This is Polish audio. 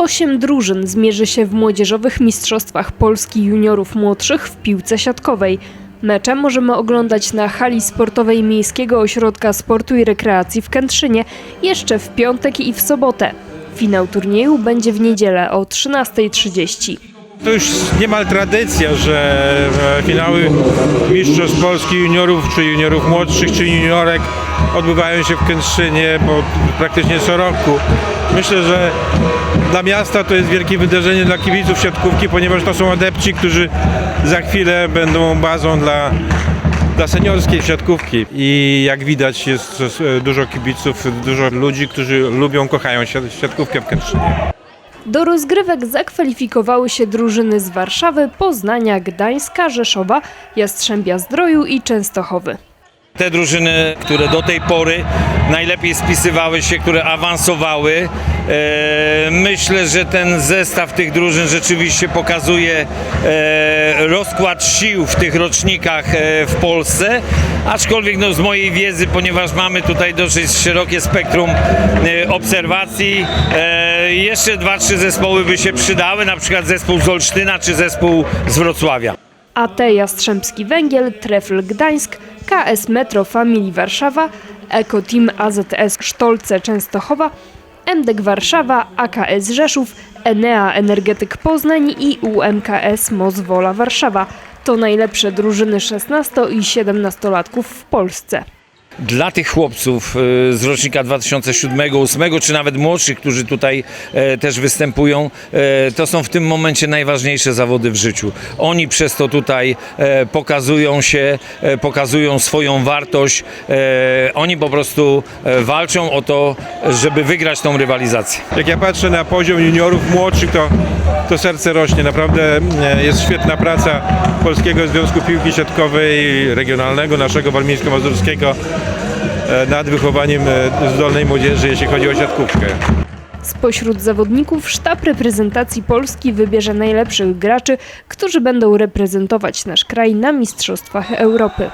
Osiem drużyn zmierzy się w młodzieżowych mistrzostwach Polski juniorów młodszych w piłce siatkowej. Mecze możemy oglądać na hali sportowej Miejskiego Ośrodka Sportu i Rekreacji w Kętrzynie jeszcze w piątek i w sobotę. Finał turnieju będzie w niedzielę o 13.30. To już niemal tradycja, że finały Mistrzostw Polski juniorów, czy juniorów młodszych, czy juniorek odbywają się w Kętrzynie, bo praktycznie co roku. Myślę, że dla miasta to jest wielkie wydarzenie dla kibiców siatkówki, ponieważ to są adepci, którzy za chwilę będą bazą dla, dla seniorskiej siatkówki. I jak widać jest dużo kibiców, dużo ludzi, którzy lubią, kochają siat- siatkówkę w Kętrzynie. Do rozgrywek zakwalifikowały się drużyny z Warszawy, Poznania, Gdańska, Rzeszowa, Jastrzębia Zdroju i Częstochowy. Te drużyny, które do tej pory najlepiej spisywały się, które awansowały. E, myślę, że ten zestaw tych drużyn rzeczywiście pokazuje e, rozkład sił w tych rocznikach e, w Polsce. Aczkolwiek no, z mojej wiedzy, ponieważ mamy tutaj dosyć szerokie spektrum obserwacji, jeszcze dwa, trzy zespoły by się przydały, na przykład zespół z Olsztyna czy zespół z Wrocławia. AT Jastrzębski Węgiel, Trefl Gdańsk, KS Metro Family Warszawa, Eko Team AZS Sztolce Częstochowa, MDEK Warszawa, AKS Rzeszów, Enea Energetyk Poznań i UMKS Mozwola Warszawa. To najlepsze drużyny 16 i 17-latków w Polsce. Dla tych chłopców e, z rocznika 2007, 2008 czy nawet młodszych, którzy tutaj e, też występują, e, to są w tym momencie najważniejsze zawody w życiu. Oni przez to tutaj e, pokazują się, pokazują swoją wartość. Oni po prostu walczą o to, żeby wygrać tą rywalizację. Jak ja patrzę na poziom juniorów młodszych, to, to serce rośnie. Naprawdę jest świetna praca Polskiego Związku Piłki Siatkowej Regionalnego, naszego warmińsko-mazurskiego nad wychowaniem e, zdolnej młodzieży, jeśli chodzi o siatkówkę. Spośród zawodników sztab reprezentacji Polski wybierze najlepszych graczy, którzy będą reprezentować nasz kraj na Mistrzostwach Europy.